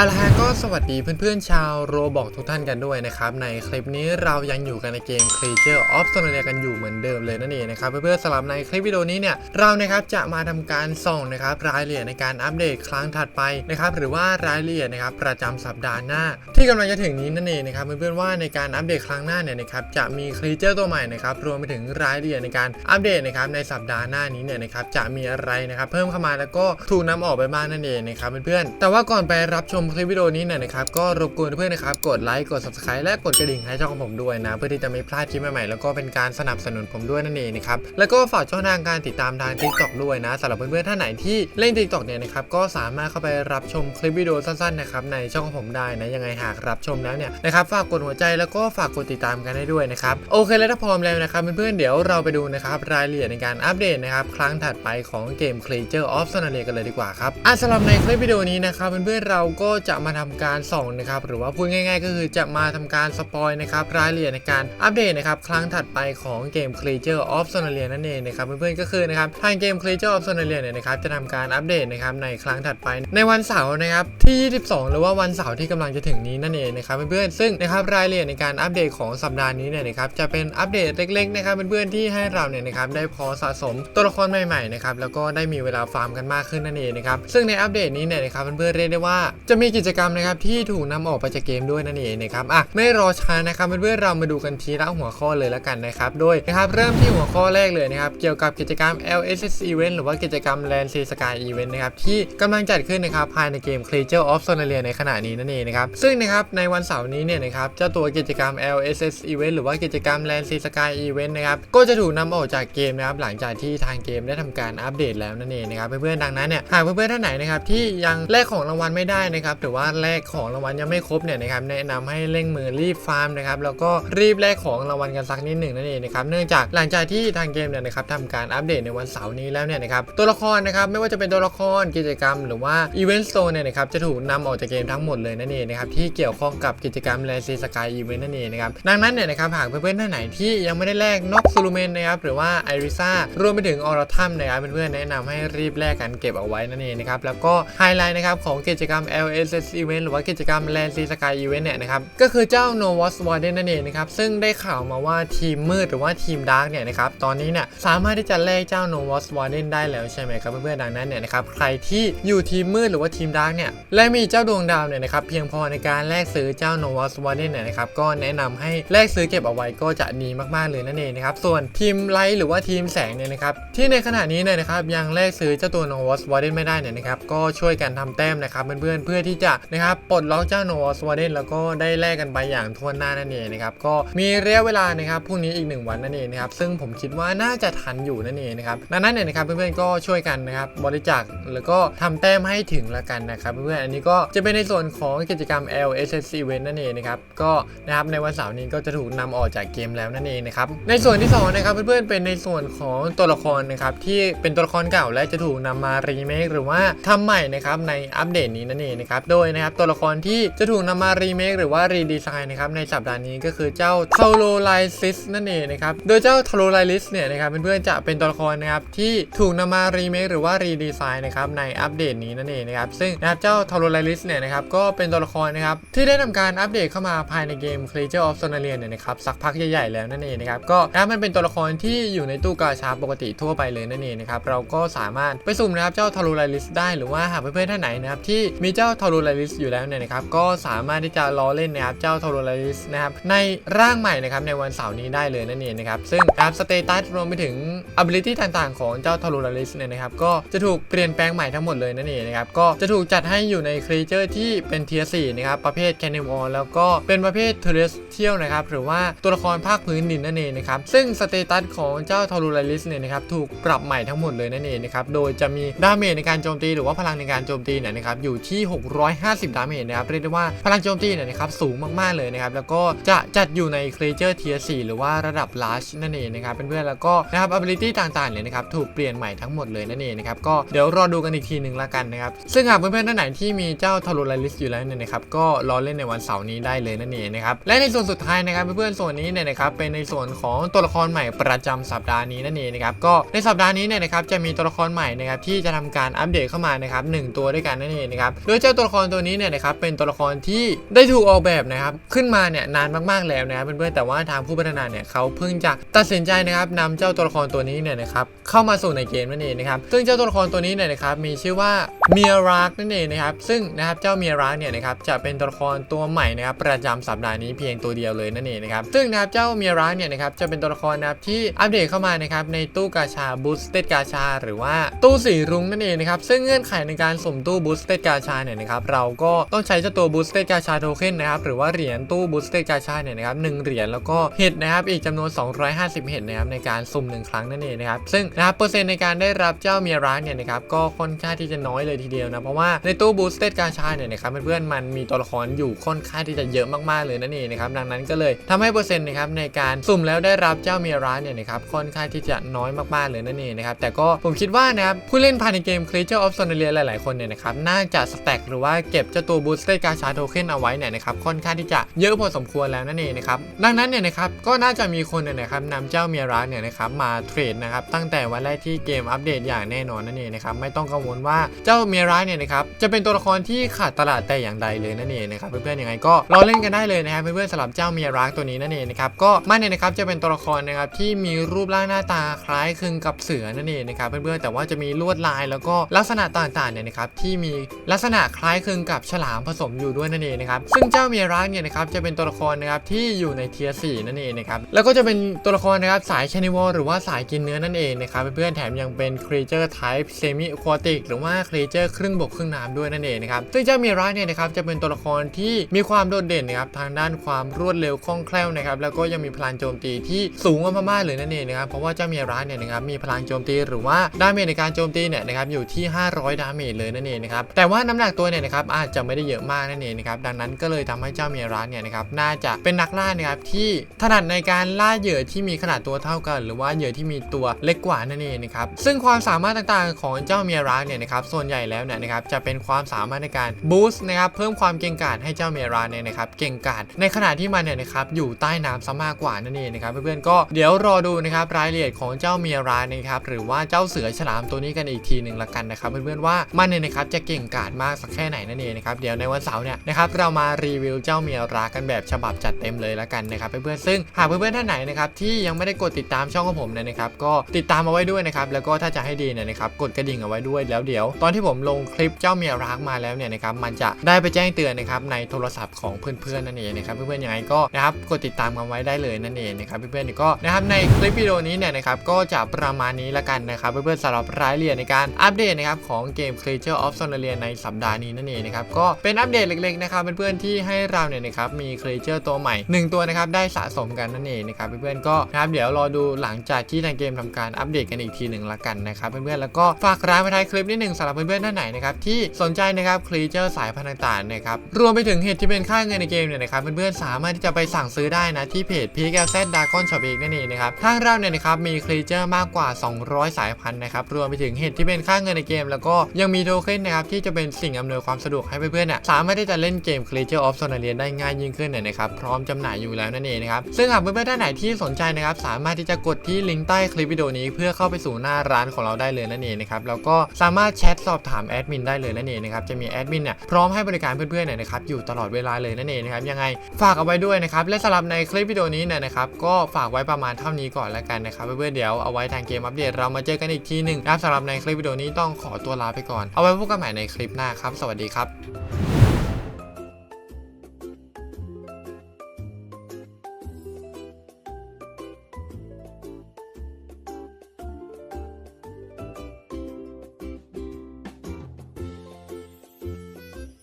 เอาละฮะก็สวัสดีเพื่อนๆชาวโรบอกทุกท่านกันด้วยนะครับในคลิปนี้เรายังอยู่กันในเกม Creature of s o n a r i a กันอยู่เหมือนเดิมเลยนั่นเองนะครับเพื่อนๆสำหรับในคลิปวิดีโอนี้เนี่ยเรานะครับจะมาทำการส่องนะครับรายละเอียดในการอัปเดตครั้งถัดไปนะครับหรือว่ารายละเอียดนะครับประจำสัปดาห์หน้า ที่กำลังจะถึงนี้นั่นเองนะครับเพื่อนๆว่าในการอัปเดตครั้งหน้าเนี่ยนะครับจะมี Creature ตัวใหม่นะครับรวมไปถึงรายละเอียดในการอัปเดตนะครับในสัปดาห์หน้านี้เนี่ยนะครับจะมีอะไรนะครับเพิ่มเข้ามาแล้วก็ถูกนำออกไปบ้างนั่นเองนะครับเพื่อนๆแต่ว่าก่อนไปรับชมคลิปวิดีโอนี้เนี่ยนะครับ ก็รบกวนเพื่อนนะครับ กดไลค์ กด subscribe และกดกระดิ่งให้ช่องของผมด้วยนะ เพื่อที่จะไม่พลาดคลิปใหม่ๆ แล้วก็เป็นการสนับสนุนผมด้วยนั่นเองนะครับ แล้วก็ฝากช่องทางการติดตามทาง TikTok ด้วยนะสำหรับเพื่อนๆท่านไหนที่เล่น TikTok เนี่ยนะครับ ก็สามารถเข้าไปรับชมคลิปวิดีโอสั้นๆนะครับในช่องของผมได้นะ ยังไงหากรับชมแล้วเนี่ยนะครับ ฝากกดหัวใจแล้วก็ฝากกดติดตามกันได้ด้วยนะครับ โอเคแล้วถ้าพร้อมแล้วนะครับเพื่อนๆ เดี๋ยวเราไปดูนะครับรายละเอียดในการอัปเดตนะครับครั้งถัดไปของเกม Creature of s o n a r i a กันเลยดีกว่าครับอะสำหรับในคลิปวิดีโอนี้นะครับเพื่อนๆเราก็จะมาทำการส่องนะครับหรือว่าพูดง่าย ๆ ก็คือจะมาทำการสปอยนะครับรายละเอียดในการอัปเดตนะครับครั้งถัดไปของเกม Creature of s o n a r i a นั่นเองนะครับเพื่อนๆก็คือนะครับทางเกม Creature of s o n a r i a เนี่ยนะครับจะทำการอัปเดตนะครับในครั้งถัดไปในวันเสาร์นะครับที่ 22 หรือว่าวันเสาร์ที่กำลังจะถึงนี้นั่นเองนะครับเพื่อนๆซึ่งนะครับรายละเอียดในการอัปเดตของสัปดาห์นี้เนี่ยนะครับจะเป็นอัปเดตเล็กๆนะครับเพื่อนๆที่ให้เราเนี่ยนะครับได้พอสะสมตัวละครใหม่ๆนะครับแล้วก็ได้มีเวลาฟาร์มกันมากขึ้นนั่นเองนะครับซึ่งในอัปเดตนี้เนี่ยนะครับเพื่อนๆเรียกได้ว่าจะมีกิจกรรมนะครับที่ถูกนำออกไปจากเกมด้วยนั่นเองนะครับอะไม่รอช้านะครับเพื่อนๆเรามาดูกันทีละหัวข้อเลยแล้วกันนะครับโดยนะครับเริ่มที่หัวข้อแรกเลยนะครับเกี่ยวกับกิจกรรม LSS Event หรือว่ากิจกรรม Land Sea Sky Event นะครับที่กำลังจัดขึ้นนะครับภายในเกม Creature of Sonaria ในขณะนี้นั่นเองนะครับซึ่งนะครับในวันเสาร์นี้เนี่ยนะครับเจ้าตัวกิจกรรม LSS Event หรือว่ากิจกรรม Land Sea Sky Event นะครับก็จะถูกนำออกจากเกมนะครับหลังจากที่ทางเกมได้ทำการอัปเดตแล้วนั่นเองนะครับเพื่อนๆดังนั้นเนี่ยหากเพื่อนๆท่านไหนนะครับที่ยังแลกของรางวัลไม่ได้นะครับหรือว่าแลกของรางวัลยังไม่ครบเนี่ยนะครับแนะนำให้เร่งมือรีบฟาร์มนะครับแล้วก็รีบแลกของรางวัลกันสักนิดหนึ่งนั่นเองนะครับเนื่องจากหลังจากที่ทางเกมเนี่ยนะครับทำการอัปเดตในวันเสาร์นี้แล้วเนี่ยนะครับตัวละครนะครับไม่ว่าจะเป็นตัวละครกิจกรรม หรือว่าอีเวนต์โซนเนี่ยนะครับจะถูกนำออกจากเกมทั้งหมดเลยนั่นเองนะครับที่เกี่ยวข้องกับกิจกรรมแลนซีสกายอีเวนต์นั่นเองนะครับดังนั้นเนี่ยนะครับหากเพื่อนๆท่านไหนที่ยังไม่ได้แลกนอกซูลูเมนนะครับหรือว่าไอริซ่ารวมไปถึงออร์ทัมนะครับเพื่อนๆแนะนำให้รีบแลกกันเก็บเอาไว้นั่นเองนะครับแล้วก็ไฮไลท์นะครับของกิจกรรม SS Event หรือว่ากิจกรรม Land Sea Sky Event เนี่ยนะครับ ก็คือเจ้า No Was Warden นั่นเองนะครับ ซึ่งได้ข่าวมาว่าทีมมืดหรือว่าทีมดาร์กเนี่ยนะครับ ตอนนี้เนี่ยสามารถที่จะแลกเจ้า No Was Warden ได้แล้วใช่ไหมครับเพื่อนๆดังนั้นเนี่ยนะครับ ใครที่อยู่ทีมมืดหรือว่าทีมดาร์กเนี่ยและมีเจ้าดวงดาวเนี่ยนะครับเพียงพอในการแลกซื้อเจ้า No Was Warden เนี่ยนะครับก็แนะนำให้แลกซื้อเก็บเอาไว้ก็จะดีมากๆเลยนั่นเองนะครับส่วนทีมไลท์หรือว่าทีมแสงเนี่ยนะครับที่ในขณะนี้เนี่ยนะครับยังแลกซื้อเจ้าตัว No Was Warden ไม่ได้เนี่ยนะครับก็ช่วยกันทำแต้มนะครับเพื่อนๆเพื่อทจะนะครับปลดล็อกเจ้า No Was Warden แล้วก็ได้แลกกันไปอย่างทั่วหน้านั่นเองนะครับก็มีระยะเวลานะครับพรุ่งนี้อีก 1 วันนั่นเองนะครับซึ่งผมคิดว่าน่าจะทันอยู่นั่นเองนะครับดังนั้นเนี่ยนะครับเพื่อนๆก็ช่วยกันนะครับบริจาคแล้วก็ทำแต้มให้ถึงละกันนะครับเพื่อนๆอันนี้ก็จะเป็นในส่วนของกิจกรรม LSS Event นั่นเองนะครับก็นะครับในวันเสาร์นี้ก็จะถูกนำออกจากเกมแล้วนั่นเองนะครับในส่วนที่สองนะครับเพื่อนๆเป็นในส่วนของตัวละครนะครับที่เป็นตัวละครเก่าและจะถูกนำมารีเมคหรือว่าทำใหม่นะครับในอัปเดตนี้นั่นเองนะครับโดยนะครับตัวละครที่จะถูกนำมารีเมคหรือว่ารีดีไซน์นะครับในสัปดาห์นี้ก็คือเจ้าเทโลไลซิสนั่นเองนะครับโดยเจ้าเทโลไลซิสเนี่ยนะครับเพื่อนๆจะเป็นตัวละครนะครับที่ถูกนำมารีเมคหรือว่ารีดีไซน์นะครับในอัปเดตนี้นั่นเองนะครับซึ่งนะครับเจ้าเทโลไลซิสเนี่ยนะครับก็เป็นตัวละครนะครับที่ได้ทำการอัปเดตเข้ามาภายในเกม Creature of Sonaria เนี่ยนะครับสักพักใหญ่ๆแล้วนั่นเองนะครับก็นะมันเป็นตัวละครที่อยู่ในตู้กาชาปกติทั่วไปเลยนั่นเองนะครับเราก็สามารถไปสุ่มนะครับเจ้าเทโลไลซิสได้หรือว่าหากเพื่อนๆท่านไหนนะครับที่มีเจ้าเทโลไลซิสอยู่แล้วเนี่ยนะครับก็สามารถที่จะล้อเล่นนะครับเจ้าเทโลไลซิสนะครับในร่างใหม่นะครับในวันเสาร์นี้ได้เลยนั่นเองนะครับซึ่งนะครับสเตตัสรวมไปถึง ability ต่างๆ ของเจ้าเทโลไลซิสเนี่ยนะครับก็จะถูกเปลี่ยนแปลงใหม่ทั้งหมดเลยนั่นเองนะครับก็จะถูกจัดให้อยู่ในครีเจอร์ที่เป็นเทียร์4นะครับประเภทแคนิวอลแล้วก็เป็นประเภทเทเรสเทียลนะครับหรือว่าตัวละครภาคพื้นดินนั่นเองนะครับซึ่งสเตตัสของเจ้าเทโลไลซิสเนี่ยนะครับถูกปรับใหม่ทั้งหมดเลยนั่นเองนะครับโดยจะมีดาเมจในการโจมตีหรือว่าพลังในการโจมตีเนี่ยนะครับอยู่ที่250 ดาเมจนะครับเรียกได้ว่าพลังโจมตีเนี่ยนะครับสูงมากๆเลยนะครับแล้วก็จะจัดอยู่ใน Creature Tier 4หรือว่าระดับ Large นั่นเองนะครับเพื่อนๆแล้วก็นะครับ ability ต่างๆเนี่ยนะครับถูกเปลี่ยนใหม่ทั้งหมดเลยนั่นเองนะครับก็เดี๋ยวรอดูกันอีกทีหนึ่งละกันนะครับซึ่งหากเพื่อนๆท่านไหนที่มีเจ้าทารุไลลิสอยู่แล้วเนี่ยนะครับก็รอเล่นในวันเสาร์นี้ได้เลยนั่นเองนะครับและในส่วนสุดท้ายนะครับเพื่อนๆส่วนนี้เนี่ยนะครับเป็นในส่วนของตัวละครใหม่ประจำสัปดาห์นี้นั่นเองนะครับก็ในสัปดาห์นี้เนี่ยนะครับจะมีตัวละครใหม่นะครับที่จะทำการอัปเดตเข้ามานะครับหนึ่งตัวด้วยกันนั่นเองนะครับโดยเจ้าตัวละครตัวนี้เนี่ยนะครับเป็นตัวละครที่ได้ถูกออกแบบนะครับขึ้นมาเนี่ยนานมากๆแล้วนะครับเพื่อนๆแต่ว่าทางผู้พัฒนาเนี่ยเขาเพิ่งจะตัดสินใจนะครับนำเจ้าตัวละครตัวนี้เนี่ยนะครับเข้ามาสู่ในเกมนั่นเองนะครับซึ่งเจ้าตัวละครตัวนี้เนี่ยนะครับมีชื่อว่าเมียรักนั่นเองนะครับซึ่งนะครับเจ้าเมียรักเนี่ยนะครับจะเป็นตัวละครตัวใหม่นะครับประจำสัปดาห์นี้เพียงตัวเดียวเลยนั่นเองนะครับซึ่งนะครับเจ้าเมียรักเนี่ยนะครับจะเป็นตัวละครนะครับที่อัปเดตเข้ามานะครับในตู้กาชาบูสเต็ดกาชา หรือว่าตู้สีรุ้งนั่นเองนะครับซึ่งเงื่อนไขในการสมตู้บูสเต็ดกาชาเนี่ยนะครับเราก็ต้องใช้เจ้าตัวบูสเต็ดกาชาโทเค็นนะครับหรือว่าเหรียญตู้บูสเต็ดกาชาเนี่ยนะครับหนึ่งเหรียญแล้วก็เห็ดนะครับอีกจำนวน 250 เห็ดนะครับในการสุ่มหนึ่งครั้งนั่นเองนะครับซึ่งนะครับเปอร์เซ็นต์ในการได้รับเจ้าเมียรักเนี่ยนะครับก็ค่อนข้างที่จะน้อยเลยทีเดียวนะเพราะว่าในตู้บูสเต็ดกาชาเนี่ยนะครับเพื่อนๆมันมีตัวละครอยู่ค่อนข้างที่จะเยอะมากๆเลยนั่นเองนะครับดังนั้นก็เลยทำให้เปอร์เซ็นต์นะครับในการสุ่มแล้วได้รับเจ้าเมียรักเนี่ยนะครับค่อนข้างที่จะน้อยมากๆเลยนั่นเองนะครับแต่ก็ผมคิดว่านะครับผู้เล่นภายในเกม Creature of Sonalia หลายๆคนเนี่ยนะครับน่าจะสแต็กหรือว่าเก็บเจ้าตัวบูสเต็ดกาชาโทเค็นเอาไว้เนี่ยนะครับค่อนข้างที่จะเยอะพอสมควรแล้วนั่นเองนะครับดังนั้นเนี่ยนะครับก็น่าจะมีคนเนี่ยนะครับนำเจ้าเมียรักเนี่ยนะครับมาเทรดนะครับตั้งแต่วันแรกที่เกมอัปเดตอย่างแน่นอนนั่นเองนะครับไม่ต้องกังวลว่าเจ้าเมียรักเนี่ยนะครับจะเป็นตัวละครที่ขาดตลาดแต่อย่างใดเลยนั่นเองนะครับเพื่อนๆยังไงก็รอเล่นกันได้เลยนะครับเพื่อนๆสำหรับเจ้าเมียรักตัวนี้นั่นเองนะครับก็มันเนี่ยนะครับจะเป็นตัวละครนะครับที่มีรูปร่างหน้าตาคล้ายคลึงกับเสือนั่นเองนะครับเพื่อนๆแต่ว่าจะมีลวดลายแล้วก็ลักษณะต่างๆเนี่ยนะครับที่มีลักษณะคล้ายคลึงกับฉลามผสมอยู่ด้วยนั่นเองนะครับซึ่งเจ้าเมียรักเนี่ยนะครับจะเป็นตัวละครนะครับที่อยู่ในเทียร์สนั่นเองนะครับแล้วก็จะเป็นตัวละครนะครับสายแคนิวอลหรือว่าสายกินเนื้อนั่นเองนะครับเพื่อนๆแถมยังเป็นครีเจอร์ไทป์เซมิควอติกหรือว่าครีเจอร์ครึ่งบกครึ่งน้ำด้วยนั่นเองนะครับซึ่งเจ้าเมียรักเนี่ยนะครับจะเป็นตัวละครที่มีความโดดเด่นนะครับทางด้านความรวดเร็วคล่องแคล่วนะครับแล้วก็ยังมีพลังโจมตีที่สูงมากๆเลยนั่นเองนะครับเพราะว่าเจ้าเมียรักเนี่ยนะครับมีพลังโจมตีหรือว่าดาเมจในการโจมตีเนี่ยนะครับอยู่ที่ 500 ดาเมจเลยนั่นเองนะครับแต่ว่าน้ำหนักตัวเนี่ยนะครับอาจจะไม่ได้เยอะมากนั่นเองนะครับดังนั้นก็เลยทำให้เจ้าเมียรักเนี่ยนะครับน่าจะเป็นนักล่านะครับที่ถนัดในการล่าเหยื่อที่มีขนาดตัวเท่ากัน หรือว่าเหยื่อที่มีตัวเล็กกว่านั่นเองนะครับซึ่งความสามารถต่างๆของเจ้าเมียรักเนี่ยนะครับส่วนใหญ่แล้วเนี่ยนะครับจะเป็นความสามารถในการบูสต์นะครับเพิ่มความเก่งกาจให้เจ้าเมียรักเนี่ยนะครับเก่งกาจในขณะที่มันเนี่ยนะครับอยู่ใต้น้ำซะมากกว่านั่นเองนะครับเพื่อนๆก็เดี๋ยวรอดูนะครับรายละเอียดของเจ้าเมียรักนะครับหรือว่าเจ้าเสือฉลามตัวนี้กันอีกทีหนึ่งละกันนะครับเพื่อนๆว่ามันเนี่ยนะครับจะเก่งกาจมากสักแค่ไหนนั่นเองนะครับเดี๋ยวในวันเสาร์เนี่ยนะครับเรามารีวิวเจ้าเมียรักกันแบบฉบับจัดเต็มเลยละกันนะครับเพื่อนๆซึ่งหากเพื่อนๆท่านไหนนะครับที่ยังไม่ได้กดติดตามช่องของผมเนี่ยนะครับก็ติดตามเอาไว้ด้วยนะครับแล้วก็ถ้าจะให้ดีเนี่ยนะครับกดกระดิ่งเอาไว้ด้วยแล้วเดี๋ยว ตอนที่ผมลงคลิปเจ้าเมียรักมาแล้วเนี่ยนะครับมันจะได้ไปแจ้งเตือนนะครับในโทรศัพท์ของเพื่อนๆนั่นเองนะครับเพื่อนๆยังไงก็นะครับกดติดตามกันไว้ได้เลยนั่นเองนะครับเพื่อนๆก็นะครับในคลิปวิดีโอนี้เนี่ยนะครับก็จะประมาณนี้ละกันนะครับเพื่อนๆสำหรับรายละเอียดในการอัปเดตนะครับของเกม Creature of Sonalia ในสัปดาห์นี้นั่นเองนะครับก็เป็นอัปเดตเล็กๆนะครับเพื่อนๆที่ให้เราเนี่ยนะครับมี Creature ตัวใหม่หนึ่งตัวนะครับได้สะสมกันนั่นเองนะครับเพื่อนๆก็นะครับเดี๋ยวรอดูหลังจากที่ทางเกมทำการอัปเดตกันอีกทีหนึ่งละกันนะครับเพื่อนๆแล้วก็ฝากร้านไว้ท้ายคลิปนิดหนึ่งสำหรับเพื่อนๆท่านไหนนะครับที่สนใจนะครับ Creature สายพันธุ์ต่างๆนะครับรวมไปถึงเห็ดที่เป็นค่าเงินในเกมเนี่ยนะครับเพื่อนๆสามารถที่จะไปสั่งซื้อได้นะที่เพจ p k z d a g o n Shop เองนั่นเองนะครับทางเราเนี่ยนะครับมี Creature มากกว่า 200 สายพันธุ์นะครับรวมไปถึงเห็ดที่เป็นค่าเงินในเกม แล้วก็ยังมีโทเค็นนะครับที่จะเป็นสิ่งอำนวยความสะดวกให้เพื่อนๆเนี่ยสามารถที่จะเล่นเกม Creature of Sonalia ได้ง่ายยิ่งขึ้นเนี่ยนะครับพร้อมจำหน่ายอยู่แล้วนั่นเองนะครับซึ่งหากเพื่อนๆท่านไหนที่สนใจนะครับสามารถที่จะกดที่ลิงก์ใต้คลิปวิดีโอนี้เพื่อเข้าไปสู่หน้าร้านของเราได้เลยนั่นเองนะครับแล้วก็สามารถแชทสอบถามแอดมินได้เลยนั่นเองนะครับจะมีแอดมินเนี่ยพร้อมให้บริการเพื่อนๆเนี่ยนะครับอยู่ตลอดเวลาเลยนั่นเองนะครับยังไงฝากเอาไว้ด้วยนะครับและสำหรับในคลิปวิดีโอนี้เนี่ยนะครับก็ฝากไว้ประมาณเท่านี้ก่อนแล้วกันนะครับเพื่อนๆเดี๋ยวเอาไว้ทางเกมอัปเดตเรามาเจอกันอีกทีหนึ่งนะครับสำหรับในคลิปวิดีโอนี้ต้องขอตัวลาไปก่อนเอาไว้พบกันใหม่ในคลิปหน้าครับสวัสดีครับ